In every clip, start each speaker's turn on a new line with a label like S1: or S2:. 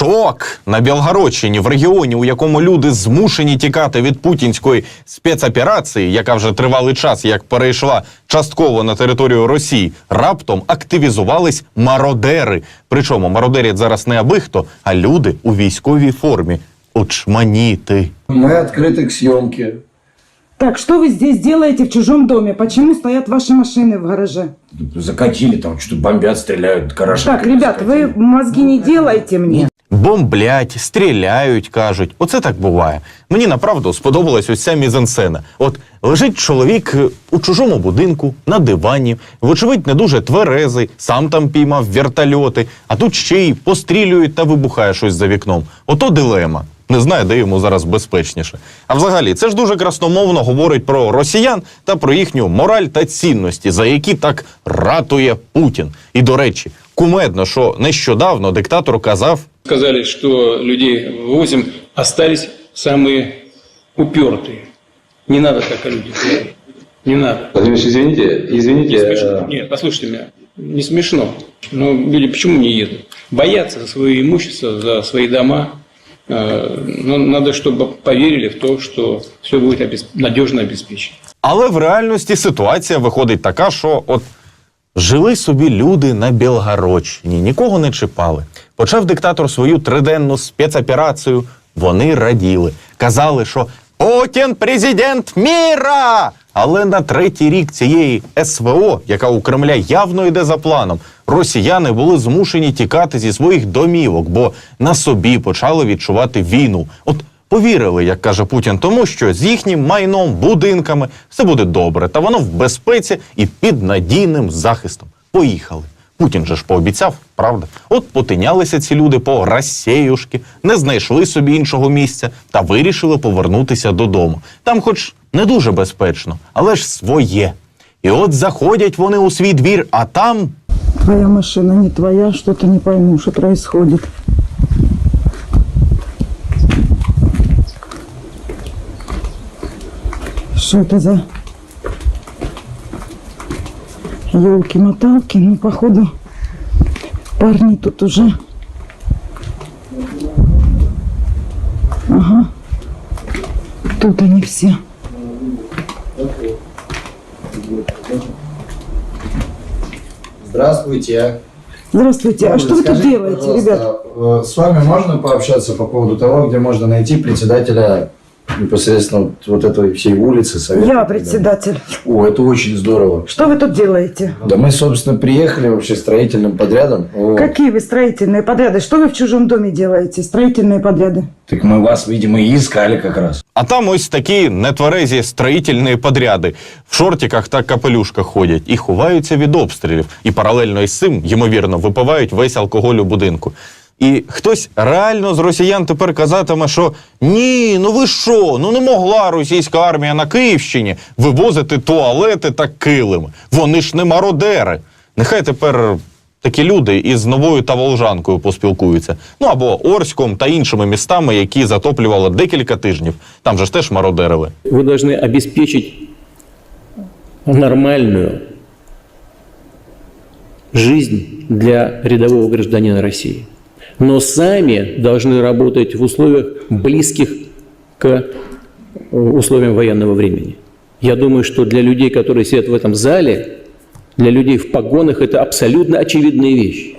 S1: Шок на Білгородщині в регіоні, у якому люди змушені тікати від путінської спецоперації, яка вже тривалий час як перейшла частково на територію Росії, раптом активізувались мародери. Причому мародерять зараз не аби хто, а люди у військовій формі. Очманіти.
S2: Мы открыты к съемке.
S3: Так, что вы здесь делаете в чужом доме? Почему стоят ваши машины в гараже?
S2: Закатили там, что бомбят, стреляют, гаражи.
S3: Так, ребят, вы мозги не делайте мне.
S1: Бомблять, стріляють, кажуть. Оце так буває. Мені направду сподобалась ось ця мізансцена. От лежить чоловік е, у чужому будинку на дивані, вочевидь, не дуже тверезий, сам там піймав вертольоти, а тут ще й пострілюють та вибухає щось за вікном. Ото дилема. Не знаю, де йому зараз безпечніше. А взагалі, це ж дуже красномовно говорить про росіян та про їхню мораль та цінності, за які так ратує Путін. І до речі, кумедно, що нещодавно диктатор казав,
S4: Сказали, что людей вывозим, остались самые упертые. Не надо так о людях говорить. Не надо.
S5: Владимир Ильич, извините,
S4: Не
S5: извините.
S4: смешно.
S5: э,
S4: Нет, послушайте меня. Не смешно. Но люди почему не едут? Боятся за свое имущество, за свои дома. Э, Но надо, чтобы поверили в то, что все будет обес- надежно обеспечено.
S1: Але в реальності ситуація виходить така, що от жили собі люди на Білгородщині, нікого не чіпали. Почав диктатор свою триденну спецоперацію. Вони раділи, казали, що Путін президент міра. Але на третій рік цієї СВО, яка у Кремля явно йде за планом, росіяни були змушені тікати зі своїх домівок, бо на собі почали відчувати війну. От Повірили, як каже Путін, тому що з їхнім майном, будинками все буде добре, та воно в безпеці і під надійним захистом. Поїхали. Путін же ж пообіцяв, правда? От потинялися ці люди по Рассеюшки, не знайшли собі іншого місця та вирішили повернутися додому. Там, хоч не дуже безпечно, але ж своє. І от заходять вони у свій двір, а там
S3: Твоя машина не твоя, что-то не пойму, что происходит. Что это за елки-моталки? Ну, походу, парни тут уже. Ага. Тут они все.
S2: Здравствуйте.
S3: Здравствуйте. А что вы тут делаете, ребят?
S2: э, С вами можно пообщаться по поводу того, где можно найти председателя непосредственно вот- вот этой всей улицы Совета?
S3: Я председатель.
S2: О, это очень здорово.
S3: Что вы тут делаете?
S2: Да мы, собственно, приехали вообще строительным подрядом. Вот.
S3: Какие вы строительные подряды? Что вы в чужом доме делаете? Строительные подряды.
S2: Так мы вас, видимо, и искали как раз.
S1: А там ось такі нетверезі строїтельні подряди в шортиках та капелюшках ходять і ховаються від обстрілів. І паралельно із цим, ймовірно, випивають весь алкоголь у будинку. І хтось реально з росіян тепер казатиме, що ні, ну ви що? Ну не могла російська армія на Київщині вивозити туалети та килими. Вони ж не мародери. Нехай тепер такі люди із новою Таволжанкою поспілкуються. Ну або Орськом та іншими містами, які затоплювали декілька тижнів. Там же ж теж мародерили.
S6: Вы должны обеспечить нормальную жизнь для рядового гражданина России. Но сами должны работать в условиях близких к э, условиям военного времени. Я думаю, что для людей, которые сидят в этом зале, для людей в погонах, это абсолютно очевидные вещи.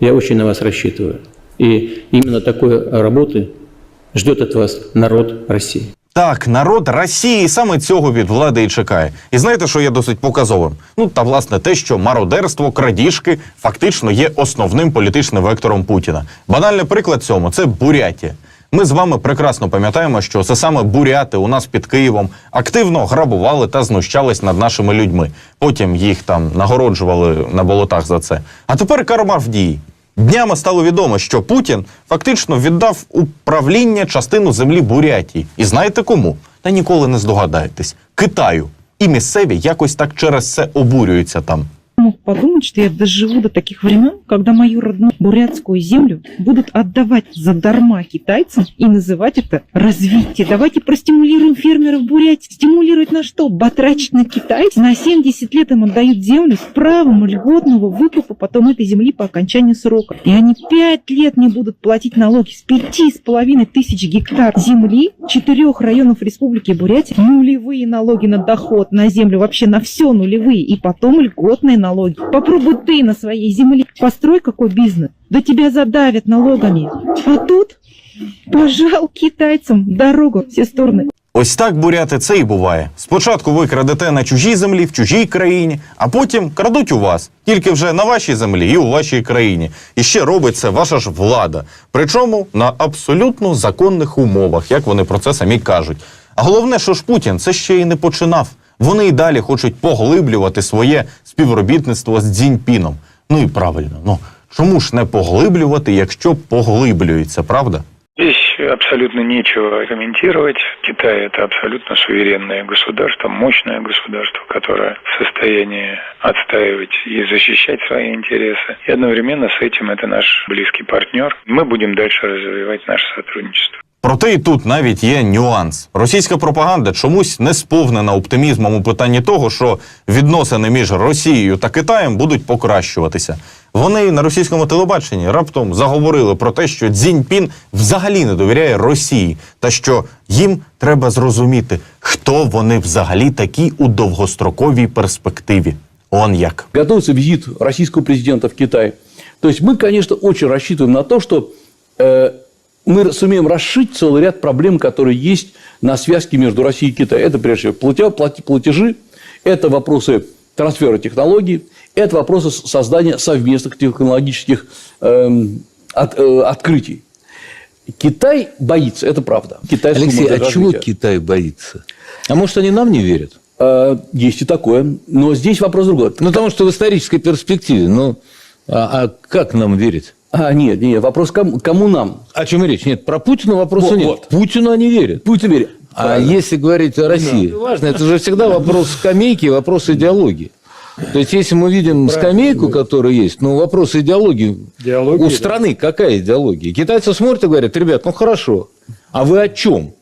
S6: Я очень на вас рассчитываю. И именно такой работы ждет от вас народ России.
S1: Так, народ Росії саме цього від влади і чекає. І знаєте, що є досить показовим? Ну та власне те, що мародерство, крадіжки фактично є основним політичним вектором Путіна. Банальний приклад цьому це Бурятія. Ми з вами прекрасно пам'ятаємо, що це саме буряти у нас під Києвом активно грабували та знущались над нашими людьми. Потім їх там нагороджували на болотах за це. А тепер карма в дії. Днями стало відомо, що Путін фактично віддав управління частину землі Бурятії. І знаєте кому? Та ніколи не здогадаєтесь. Китаю. І місцеві якось так через це обурюються там.
S5: Мог подумать, что я доживу до таких времен, когда мою родную бурятскую землю будут отдавать задарма китайцам и называть это развитие. Давайте простимулируем фермеров Бурятии. Стимулировать на что? Батрачить на китайцев? На 70 лет им отдают землю с правом льготного выкупа потом этой земли по окончанию срока. И они 5 лет не будут платить налоги с пяти с половиной тысяч гектар земли четырех районов Республики Бурятия. Нулевые налоги на доход, на землю, вообще на все нулевые. И потом льготные налоги. Попробуй ты на своей земле. Построй какой бизнес. Да тебя задавят налогами. А тут пожал китайцам дорогу все стороны.
S1: Ось так, буряти, це і буває. Спочатку ви крадете на чужій землі, в чужій країні, а потім крадуть у вас, тільки вже на вашій землі і у вашій країні. І ще робить це ваша ж влада. Причому на абсолютно законних умовах, як вони про це самі кажуть. А головне, що ж Путін це ще й не починав. Вони і далі хочуть поглиблювати своє співробітництво з Дзіньпіном. Ну і правильно, ну чому ж не поглиблювати, якщо поглиблюється, правда?
S7: Здесь абсолютно нечего комментировать. Китай – это абсолютно суверенное государство, мощное государство, которое в состоянии отстаивать и защищать свои интересы. И одновременно с этим это наш близкий партнер. Мы будем дальше развивать наше сотрудничество.
S1: Проте і тут навіть є нюанс. Російська пропаганда чомусь не сповнена оптимізмом у питанні того, що відносини між Росією та Китаєм будуть покращуватися. Вони на російському телебаченні раптом заговорили про те, що Цзіньпін взагалі не довіряє Росії, та що їм треба зрозуміти, хто вони взагалі такі у довгостроковій перспективі. Он як.
S8: готовится визит российского президента в Китай. То есть мы, конечно, очень рассчитываем на то, что э, мы сумеем расшить целый ряд проблем, которые есть на связке между Россией и Китаем. Это, прежде всего, платежи, это вопросы трансфера технологий, это вопросы создания совместных технологических эм, от- э, открытий. Китай боится, это правда. Китайского
S9: Алексей, а чего
S8: развития.
S9: Китай боится? А может, они нам не верят?
S8: Э, Есть и такое. Но здесь вопрос другой.
S9: Ну, потому что в исторической перспективе, ну, а, а как нам верить?
S8: А, нет, нет, вопрос кому, кому нам?
S9: О чем речь? Нет, про Путина вопроса
S8: Вот,
S9: нет.
S8: вот.
S9: Путину они верят.
S8: Пусть верит.
S9: А
S8: Правильно.
S9: если говорить о России, важно, это же всегда вопрос скамейки, вопрос идеологии. То есть, если мы видим скамейку, которая есть, ну, вопрос идеологии.
S4: Идеология,
S9: У
S4: да.
S9: страны какая идеология? Китайцы смотрят и говорят, ребят, ну, хорошо, а вы о чем?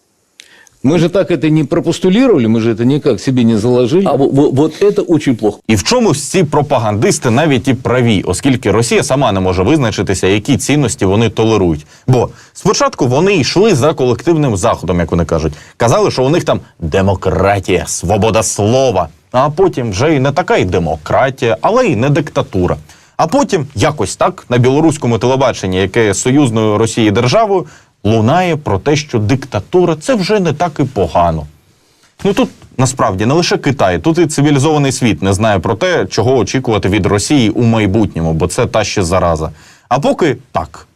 S9: Мы же так это не пропостулировали, мы же это никак себе не заложили.
S8: А вот, вот- вот это очень плохо.
S1: І в чомусь ці пропагандисти навіть і праві, оскільки Росія сама не може визначитися, які цінності вони толерують. Бо спочатку вони йшли за колективним заходом, як вони кажуть. Казали, що у них там демократія, свобода слова. А потім вже і не така й демократія, але й не диктатура. А потім якось так на білоруському телебаченні, яке є союзною Росії державою, лунає про те, що диктатура це вже не так і погано. Ну тут насправді не лише Китай, тут і цивілізований світ не знає про те, чого очікувати від Росії у майбутньому, бо це та ще зараза. А поки так,